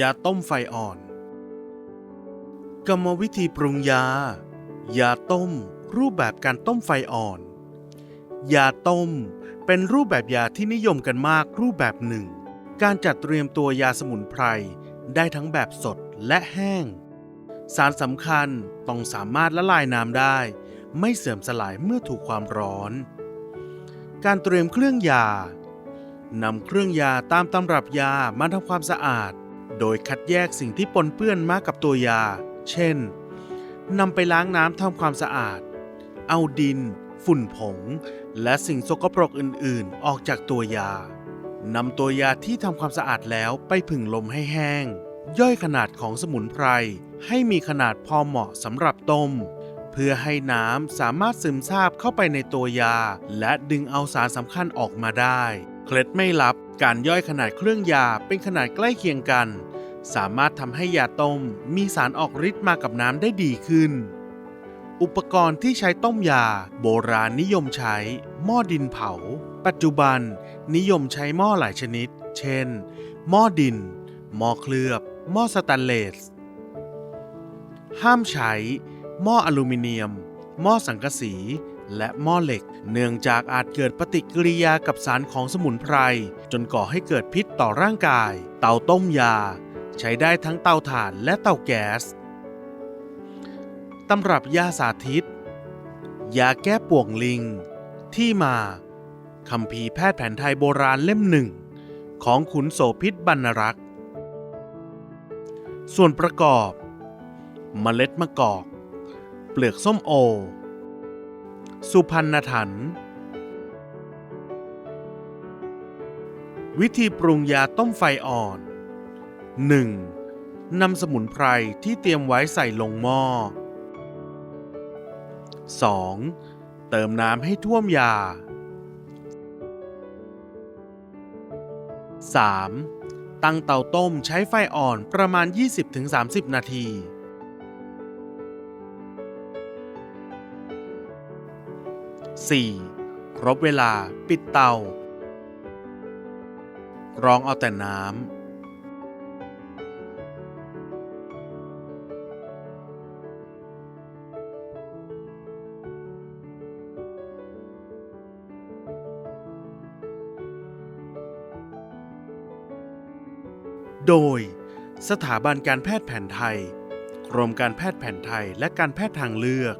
ยาต้มไฟอ่อน กรรมวิธีปรุงยา ยาต้ม รูปแบบการต้มไฟอ่อน ยาต้มเป็นรูปแบบยาที่นิยมกันมากรูปแบบหนึ่ง การจัดเตรียมตัวยาสมุนไพรได้ทั้งแบบสดและแห้ง สารสำคัญต้องสามารถละลายน้ำได้ ไม่เสื่อมสลายเมื่อถูกความร้อน การเตรียมเครื่องยานำเครื่องยาตามตำรับยามาทำความสะอาด โดยคัดแยกสิ่งที่ปนเปื้อนมากับตัวยา เช่นนำไปล้างน้ำทำความสะอาด เอาดิน ฝุ่นผง และสิ่งสกปรกอื่นๆ ออกจากตัวยานำตัวยาที่ทำความสะอาดแล้วไปผึ่งลมให้แห้ง ย่อยขนาดของสมุนไพร ให้มีขนาดพอเหมาะสำหรับต้ม เพื่อให้น้ำสามารถซึมซาบเข้าไปในตัวยา และดึงเอาสารสำคัญออกมาได้ เคล็ดไม่ลับการย่อยขนาดเครื่องยาเป็นขนาดใกล้เคียงกัน สามารถทำให้ยาต้มมีสารออกฤทธิ์มากับน้ำได้ดีขึ้น อุปกรณ์ที่ใช้ต้มยา โบราณนิยมใช้หม้อดินเผา ปัจจุบันนิยมใช้หม้อหลายชนิด เช่น หม้อดิน หม้อเคลือบ หม้อสแตนเลส ห้ามใช้ หม้ออลูมิเนียม หม้อสังกะสี และหม้อเหล็ก เนื่องจากอาจเกิดปฏิกิริยากับสารของสมุนไพร จนก่อให้เกิดพิษต่อร่างกาย เตาต้มยา ใช้ได้ทั้งเตาถ่านและเตาแก๊ส ตำรับยาสาธิต ยาแก้ป่วงลิง ที่มาคำพีแพทย์แผนไทยโบราณเล่มหนึ่ง ของขุนโสพิษบรรณรักษ์ ส่วนประกอบ เมล็ดมะกอก เปลือกส้มโอ สุพรรณถัน วิธีปรุงยาต้มไฟอ่อน 1. นำสมุนไพรที่เตรียมไว้ใส่ลงหม้อ 2. เติมน้ำให้ท่วมยา 3. ตั้งเตาต้มใช้ไฟอ่อนประมาณ 20-30 นาที 4. ครบเวลาปิดเตารองเอาแต่น้ำ โดย สถาบันการแพทย์แผนไทย กรมการแพทย์แผนไทยและการแพทย์ทางเลือก